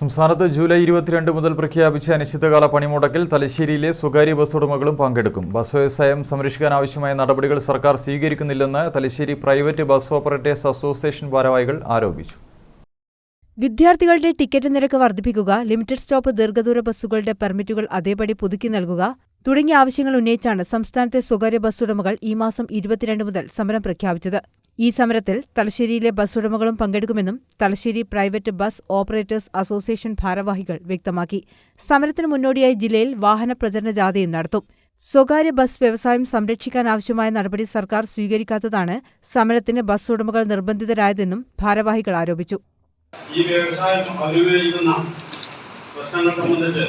സംസ്ഥാനത്ത് ജൂലൈ ഇരുപത്തിരണ്ട് മുതൽ പ്രഖ്യാപിച്ച അനിശ്ചിതകാല പണിമുടക്കിൽ തലശ്ശേരിയിലെ സ്വകാര്യ ബസ് ഉടമകളും പങ്കെടുക്കും. ബസ് വ്യവസായം സംരക്ഷിക്കാൻ ആവശ്യമായ നടപടികൾ സർക്കാർ സ്വീകരിക്കുന്നില്ലെന്ന് Thalassery private bus operators association ഭാരവാഹികൾ ആരോപിച്ചു. വിദ്യാർത്ഥികളുടെ ടിക്കറ്റ് നിരക്ക് വർദ്ധിപ്പിക്കുക ലിമിറ്റഡ് സ്റ്റോപ്പ് ദീർഘദൂര ബസ്സുകളുടെ പെർമിറ്റുകൾ അതേപടി പുതുക്കി നൽകുക തുടങ്ങിയ ആവശ്യങ്ങൾ ഉന്നയിച്ചാണ് സംസ്ഥാനത്തെ സ്വകാര്യ ബസ് ഉടമകൾ ഈ മാസം ഇരുപത്തിരണ്ട് മുതൽ സമരം പ്രഖ്യാപിച്ചത്. ഈ സമരത്തിൽ തലശ്ശേരിയിലെ ബസ് ഉടമകളും പങ്കെടുക്കുമെന്നും Thalassery private bus operators association ഭാരവാഹികൾ വ്യക്തമാക്കി. സമരത്തിന് മുന്നോടിയായി ജില്ലയിൽ വാഹന പ്രചരണ ജാഥയും നടത്തും. സ്വകാര്യ ബസ് വ്യവസായം സംരക്ഷിക്കാനാവശ്യമായ നടപടി സർക്കാർ സ്വീകരിക്കാത്തതാണ് സമരത്തിന് ബസ് ഉടമകൾ നിർബന്ധിതരായതെന്നും ഭാരവാഹികൾ ആരോപിച്ചു. ഈ വ്യവസായം അഭിമുഖീകരിക്കുന്ന പ്രശ്നങ്ങൾ സംബന്ധിച്ച്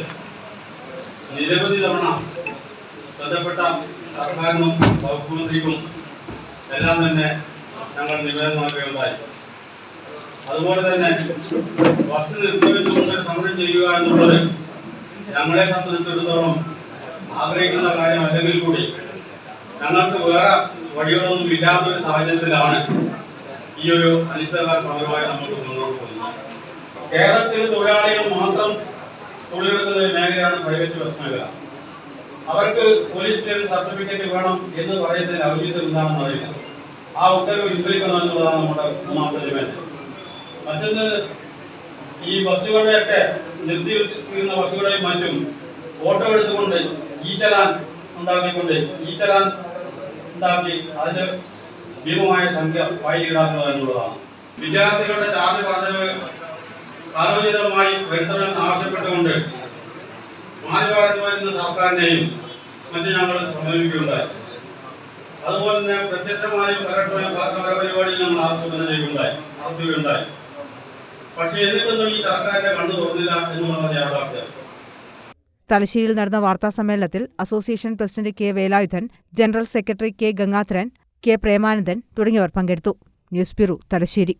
നിരവധി തവണ ബന്ധപ്പെട്ട സർക്കാരിനും വകുപ്പ് മന്ത്രിക്കും എല്ലാം തന്നെ ഞങ്ങൾ നിവേദനം നൽകുകയുണ്ടായി അതുപോലെ തന്നെ ബസ് നിർത്തിവെച്ചുകൊണ്ട് സമരം ചെയ്യുക എന്നുള്ളത് ഞങ്ങളെ സംബന്ധിച്ചിടത്തോളം ആഗ്രഹിക്കുന്ന കാര്യം അല്ലെങ്കിൽ കൂടി ഞങ്ങൾക്ക് വേറെ വഴികളൊന്നും ഇല്ലാത്തൊരു സാഹചര്യത്തിലാണ് ഈ ഒരു അനിശ്ചിതകാല സമരമായി നമുക്ക് മുന്നോട്ട് പോകുന്നത്. കേരളത്തിലെ തൊഴിലാളികൾ മാത്രം തൊഴിലെടുക്കുന്ന ഒരു മേഖലയാണ് പ്രൈവറ്റ് ബസ് മേഖല. അവർക്ക് പോലീസ് ക്ലിയറൻസ് സർട്ടിഫിക്കറ്റ് വേണം എന്ന് പറയുന്നതിന് ഔചിത്യം എന്താണെന്ന് അറിയില്ല. ആ ഉത്തരവ് പിൻവലിക്കണം എന്നുള്ളതാണ് നമ്മുടെ ഒന്നാമത്തെ ഡിമാൻഡ് മറ്റൊന്ന് ഈ ബസ്സുകളെയൊക്കെ നിർത്തിയിരിക്കുന്ന ബസ്സുകളെയും മറ്റും ഓട്ടോ എടുത്തുകൊണ്ട് ഈ ചലാൻ ഉണ്ടാക്കിക്കൊണ്ട് ഈ ചലാൻ ഉണ്ടാക്കി അതിന്റെ ഭീമമായ സംഖ്യ വായി ഈടാക്കുക എന്നുള്ളതാണ്. വിദ്യാർത്ഥികളുടെ ചാർജ് വർധനവ് കാലോചിതമായി വരുത്തണമെന്ന് ആവശ്യപ്പെട്ടുകൊണ്ട് മാറിമാറി വരുന്ന സർക്കാരിനെയും മറ്റു ഞങ്ങൾ സമീപിക്കുകയുണ്ടായി. അതുപോലെ തന്നെ പ്രത്യക്ഷമായും പരോക്ഷമായും പല സമര പരിപാടികൾ ഞങ്ങൾ ആസൂത്രണം ചെയ്യുകയുണ്ടായി നടത്തുകയുണ്ടായി. പക്ഷേ എന്നിട്ടൊന്നും ഈ സർക്കാരിന്റെ കണ്ണു തുറന്നില്ല എന്നുള്ളതാണ് യാഥാർത്ഥ്യം. തലശ്ശേരിയിൽ നടന്ന വാർത്താ സമ്മേളനത്തിൽ association president K Velayudhan general secretary K Gangadharan K Premanandan തുടങ്ങിയവർ പങ്കെടുത്തു. News bureau Thalassery.